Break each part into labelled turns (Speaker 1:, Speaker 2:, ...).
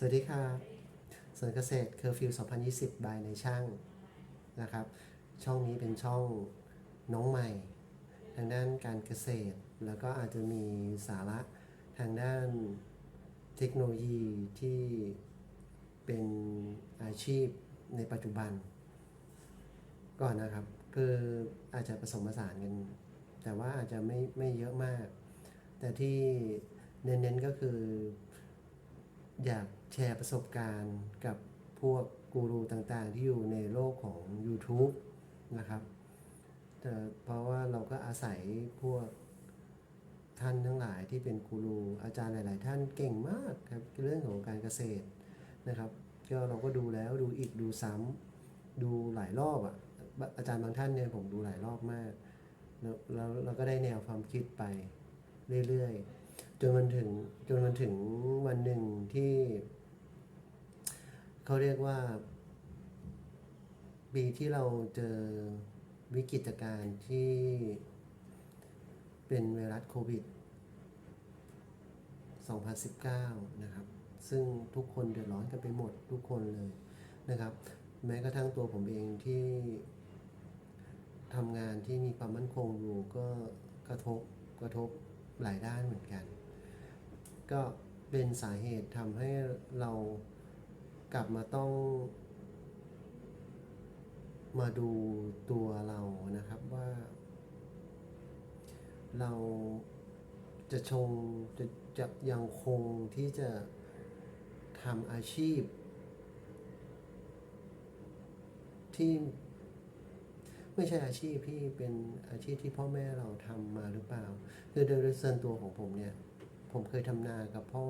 Speaker 1: สวัสดีครับสวนเกษตรเคอร์ฟิว2020 บายในช่างนะครับ ช่องนี้เป็นช่องน้องใหม่ ทางด้านการเกษตร แล้วก็อาจจะมีสาระทางด้านเทคโนโลยีที่เป็นอาชีพในปัจจุบัน ก่อนนะครับ คืออาจจะผสมผสานกัน แต่ว่าอาจจะไม่ไม่เยอะมาก แต่ที่เน้นๆก็คืออยาก แชร์ประสบการณ์กับพวกกูรูต่างๆ ที่อยู่ในโลกของ YouTube นะครับแต่เพราะว่าเราก็อาศัยพวกท่านทั้งหลายที่เป็นกูรูอาจารย์หลาย ๆ ท่านเก่งมากครับเรื่องของการเกษตรนะครับก็เราก็ดูแล้วดูอีกดูซ้ำดูหลายรอบอะอาจารย์บางท่านเนี่ยผมดูหลายรอบมากแล้วแล้วเราก็ได้แนวความคิดไปเรื่อย ๆ จนมันถึงจนมันถึงวันหนึ่งที่ เขาเรียกว่า ปีที่เราเจอวิกฤตการณ์ที่เป็นไวรัสโควิด 2019 นะครับ ซึ่งทุกคนเดือดร้อนกันไปหมดทุกคนเลยนะครับ แม้กระทั่งตัวผมเองที่ทำงานที่มีความมั่นคงอยู่ก็กระทบกระทบหลายด้านเหมือนกัน ก็เป็นสาเหตุทำให้เรา กลับมาต้อง มาดูตัวเรานะครับว่า เราจะชงจะจะยังคงที่จะทำอาชีพ ที่ไม่ใช่อาชีพที่เป็นอาชีพที่พ่อแม่เราทำมาหรือเปล่าคือโดยส่วนตัวของผมเนี่ย ผมเคยทำนากับพ่อ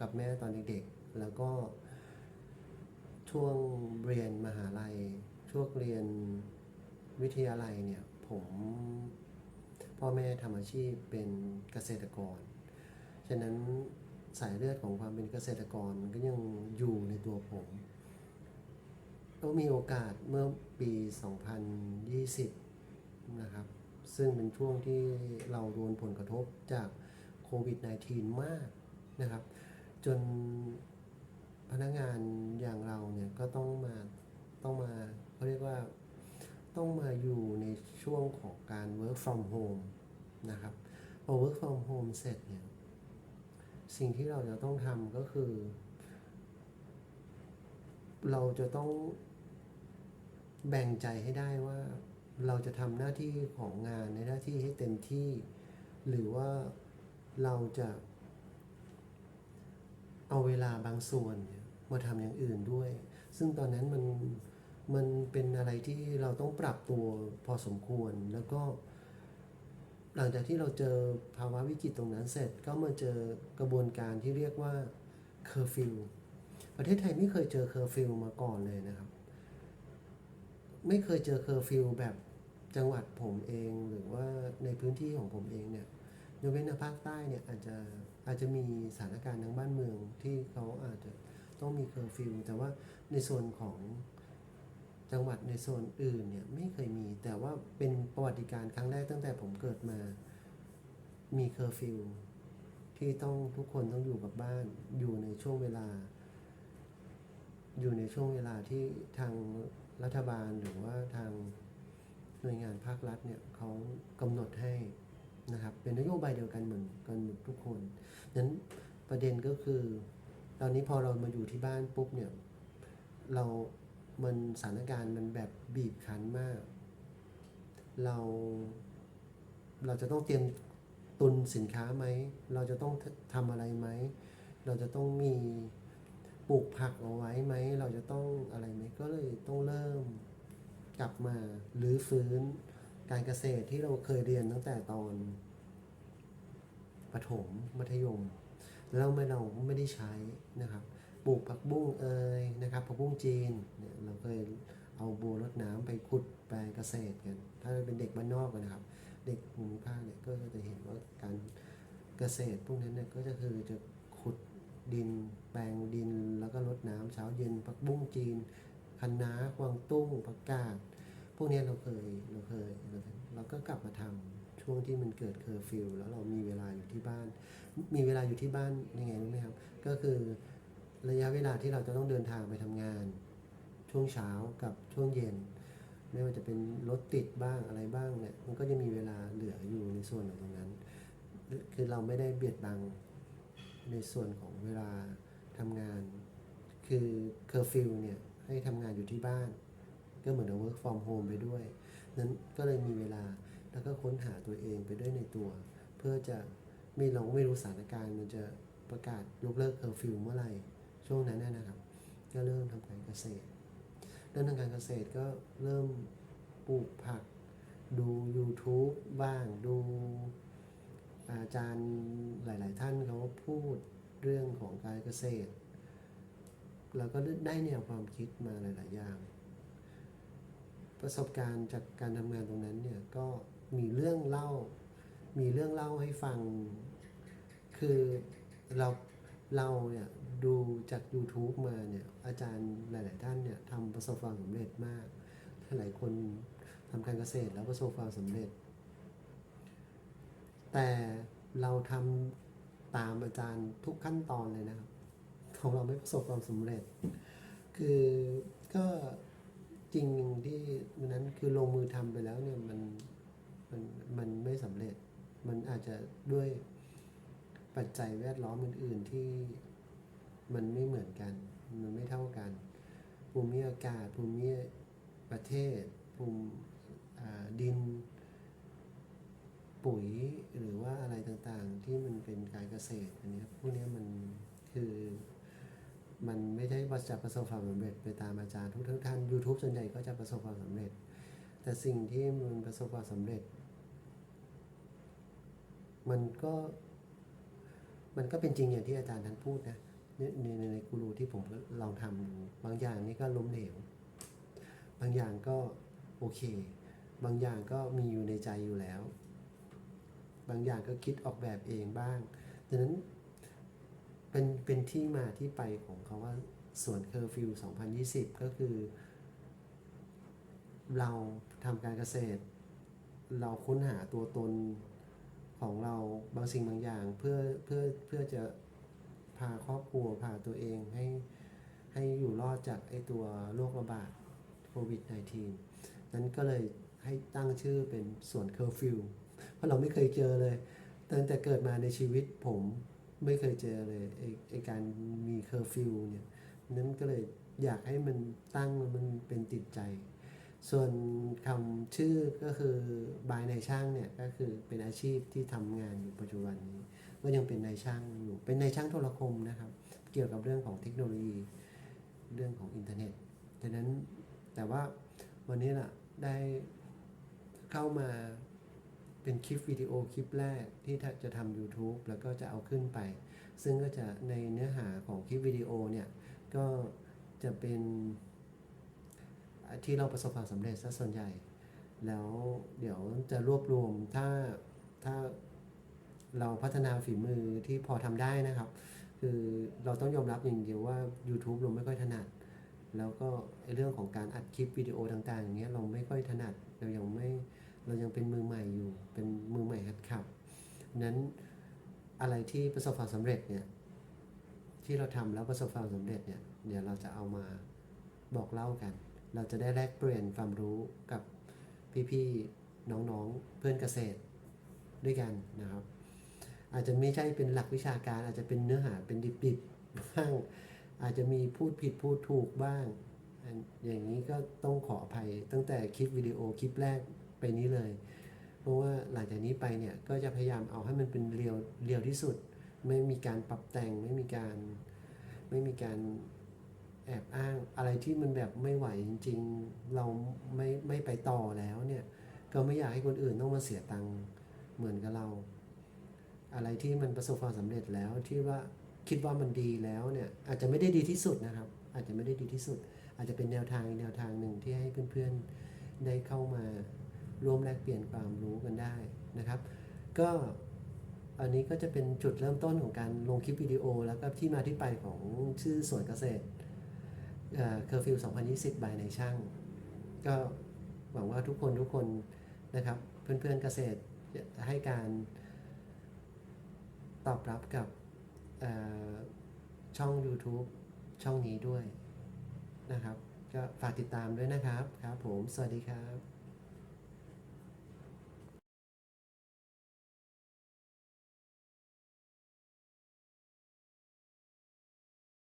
Speaker 1: กับแม่ตอนเด็กๆแล้วก็ ช่วงเรียนมหาลัย ช่วงเรียนวิทยาลัยเนี่ย ผมพ่อแม่ทำอาชีพเป็นเกษตรกร ฉะนั้นสายเลือดของความเป็นเกษตรกรมันก็ยังอยู่ในตัวผมก็มีโอกาสเมื่อปี 2020 นะครับ ซึ่งเป็นช่วงที่เราโดนผลกระทบจากโควิด -19 มากนะครับ จน พนักงานอย่างเราเนี่ยก็ต้องมาต้องมาเขาเรียกว่าต้องมาอยู่ในช่วงของการ work from home นะครับพอ work from home เสร็จเนี่ยสิ่งที่เราจะต้องทำก็คือ เราจะต้องแบ่งใจให้ได้ว่าเราจะทำหน้าที่ของงานในหน้าที่ให้เต็มที่ หรือว่าเราจะเอาเวลาบางส่วนเนี่ย มาทำอย่างอื่นด้วย ซึ่งตอนนั้นมันมันเป็นอะไรที่เราต้องปรับตัวพอสมควรแล้วก็ หลังจากที่เราเจอภาวะวิกฤตตรงนั้นเสร็จก็มาเจอกระบวนการที่เรียกว่าเคอร์ฟิวประเทศไทยไม่เคยเจอเคอร์ฟิวมาก่อนเลยนะครับ ไม่เคยเจอเคอร์ฟิวแบบจังหวัดผมเองหรือว่าในพื้นที่ของผมเองเนี่ยยกเว้นในภาคใต้เนี่ยอาจจะอาจจะมีสถานการณ์ทางบ้านเมืองที่เขาอาจจะ ต้องมีเคอร์ฟิวแต่ว่าในส่วนของจังหวัดในโซนอื่นเนี่ยไม่เคยมี แต่ว่าเป็นประวัติการครั้งแรกตั้งแต่ผมเกิดมา มีเคอร์ฟิวที่ต้องทุกคนต้องอยู่กับบ้าน อยู่ในช่วงเวลา อยู่ในช่วงเวลาที่ทางรัฐบาลหรือว่าทางหน่วยงานภาครัฐเนี่ยเขากำหนดให้นะครับ เป็นนโยบายเดียวกันเหมือนกันหมดทุกคนนั้นประเด็นก็คือ ตอนนี้พอเรามาอยู่ที่บ้านปุ๊บเนี่ยเรา มันสถานการณ์มันแบบบีบคั้นมาก เรา เราจะต้องเตรียมตุนสินค้าไหม เราจะต้องทำอะไรไหม เราจะต้องมีปลูกผักเอาไว้ไหม เราจะต้องอะไรไหม ก็เลยต้องเริ่มกลับมาหรือฟื้นการเกษตรที่เราเคยเรียนตั้งแต่ตอนประถมมัธยม แล้วไม่เราไม่ได้ใช้นะครับ ปลูกผักบุ้งเอยนะครับผักบุ้งจีนเนี่ยเราเคยเอาบัวรดน้ำไปขุดแปลงเกษตรกัน ถ้าเป็นเด็กบ้านนอกนะครับ เด็กภูมิภาคเนี่ยก็จะเห็นว่าการเกษตรพวกนั้นเนี่ยก็จะคือจะขุดดินแปลงดินแล้วก็รดน้ำเช้าเย็นผักบุ้งจีนคะน้ากวางตุ้งผักกาดพวกนี้เราเคยเราเคยเราเคยเราก็กลับมาทำ ช่วงที่มันเกิดเคอร์ฟิวแล้วเรามีเวลาอยู่ที่บ้าน มีเวลาอยู่ที่บ้านยังไงรู้ไหมครับ ก็คือระยะเวลาที่เราจะต้องเดินทางไปทำงาน ช่วงเช้ากับช่วงเย็น ไม่ว่าจะเป็นรถติดบ้างอะไรบ้างเนี่ยมันก็จะมีเวลาเหลืออยู่ในส่วนของตรงนั้น คือเราไม่ได้เบียดบังในส่วนของเวลาทำงาน คือเคอร์ฟิวเนี่ยให้ทำงานอยู่ที่บ้าน ก็เหมือนกับ work from home ไปด้วยนั้นก็เลยมีเวลา แล้วก็ค้นหาตัวเองไปด้วยในตัว เพื่อจะไม่เราไม่รู้สถานการณ์มันจะประกาศยกเลิกเคอร์ฟิวเมื่อไหร่ช่วงนั้นนะครับ ก็เริ่มทำการเกษตร เริ่มทำการเกษตรก็เริ่มปลูกผัก ดู YouTube บ้างดูอาจารย์หลาย ๆ ท่านเขาพูดเรื่องของการเกษตรเราก็ได้แนวความคิดมาหลาย ๆ อย่าง ประสบการณ์จากการทำงานตรงนั้นเนี่ยก็ มีเรื่องเล่า มีเรื่องเล่าให้ฟัง คือเราเราเนี่ยดูจาก YouTube มาเนี่ยอาจารย์หลาย ๆ ท่านเนี่ยทำประสบความสำเร็จมากหลายคนทำการเกษตรแล้วประสบความสำเร็จ แต่เราทำตามอาจารย์ทุกขั้นตอนเลยนะครับของเราไม่ประสบความสำเร็จ คือก็จริงที่นนั้นคือลงมือทำไปแล้วเนี่ยมันมันมันไม่สำเร็จ มันอา จจะด้วยปัจจัยแวดล้อมอื่น ๆ ที่มันไม่เหมือนกัน มันไม่เท่ากัน ภูมิอากาศ ภูมิประเทศ ภูมิดิน ปุ๋ยหรือว่าอะไรต่างๆ ที่มันเป็นการเกษตรอันเนี้ยพวกเนี้ยมันคือมันไม่ได้ว่าจะประสบความสำเร็จไปตามอาจารย์ทุกทุกท่าน YouTube ส่วนใหญ่ก็จะประสบความสำเร็จ แต่สิ่งที่มันประสบความสำเร็จ มันก็มันก็เป็นจริงอย่างที่อาจารย์ท่านพูดนะในในในในกูรูที่ผมลองทำดูบางอย่างนี่ก็ล้มเหลว บางอย่างก็โอเค บางอย่างก็มีอยู่ในใจอยู่แล้ว บางอย่างก็คิดออกแบบเองบ้างดังนั้นเป็นเป็นที่มาที่ไปของเขาว่าสวนเคอร์ฟิว 2020 ก็คือ เราทำการเกษตร เราค้นหาตัวตน ของเราบางสิ่งบางอย่างเพื่อเพื่อเพื่อจะพาครอบครัวพาตัวเองให้ให้อยู่รอดจากไอตัวโรคระบาดโควิด -19 นั้นก็เลยให้ตั้งชื่อเป็นสวนเคอร์ฟิวเพราะเราไม่เคยเจอเลยตั้งแต่เกิดมาในชีวิตผมไม่เคยเจอเลยไอไอการมีเคอร์ฟิวเนี่ยนั้นก็เลยอยากให้มันตั้งมันเป็นติดใจ ส่วนคำชื่อก็คือบายนายช่างเนี่ยก็คือเป็นอาชีพที่ทำงานอยู่ปัจจุบันนี้ ก็ยังเป็นนายช่างอยู่ เป็นนายช่างโทรคมนะครับ เกี่ยวกับเรื่องของเทคโนโลยี เรื่องของอินเทอร์เน็ตดังนั้นแต่ว่าวันนี้ล่ะได้เข้ามาเป็นคลิปวิดีโอคลิปแรกที่จะทำ YouTube แล้วก็จะเอาขึ้นไป ซึ่งก็จะในเนื้อหาของคลิปวิดีโอเนี่ย ก็จะเป็น ที่เราประสบความสำเร็จซะส่วนใหญ่ แล้วเดี๋ยวจะรวบรวมถ้าถ้าเราพัฒนาฝีมือที่พอทำได้นะครับ คือเราต้องยอมรับอย่างเดียวว่า YouTube เราไม่ค่อยถนัด แล้วก็เรื่องของการอัดคลิปวิดีโอต่างๆอย่างเงี้ยเราไม่ค่อยถนัดเรายังไม่เรายังเป็นมือใหม่อยู่ เป็นมือใหม่หัดขับนั้นอะไรที่ประสบความสำเร็จเนี่ยที่เราทำแล้วประสบความสำเร็จเนี่ยเดี๋ยวเราจะเอามาบอกเล่ากัน เราจะได้แลกเปลี่ยนความรู้กับพี่ๆน้องๆเพื่อนเกษตรด้วยกันนะครับ อาจจะไม่ใช่เป็นหลักวิชาการอาจจะเป็นเนื้อหาเป็นดิบๆบ้างอาจจะมีพูดผิดพูดถูกบ้าง อย่างนี้ก็ต้องขออภัยตั้งแต่คลิปวิดีโอคลิปแรกไปนี้เลย เพราะว่าหลังจากนี้ไปเนี่ยก็จะพยายามเอาให้มันเป็นเรียวเรียวที่สุด ไม่มีการปรับแต่งไม่มีการไม่มีการ อบอ้างอะไรที่มันแบบไม่ไหวจริง ๆ เราไม่ไม่ไปต่อแล้วเนี่ยก็ไม่อยากให้คนอื่นต้องมาเสียตังค์เหมือนกับเรา อะไรที่มันประสบความสำเร็จแล้วที่ว่าคิดว่ามันดีแล้วเนี่ยอาจจะไม่ได้ดีที่สุดนะครับ อาจจะไม่ได้ดีที่สุด อาจจะเป็นแนวทางอีกแนวทางหนึ่งที่ให้เพื่อนๆได้เข้ามาร่วมแลกเปลี่ยนความรู้กันได้นะครับ ก็อันนี้ก็จะเป็นจุดเริ่มต้นของการลงคลิปวิดีโอ แล้วก็ที่มาที่ไปของชื่อสวนเกษตร เคอร์ฟิว2020 บายในช่าง ก็หวังว่าทุกคนทุกคนนะครับ เพื่อนๆเกษตรจะให้การตอบรับกับเอ่อช่อง YouTube ช่องนี้ด้วยนะครับ ก็ฝากติดตามด้วยนะครับครับผม สวัสดีครับ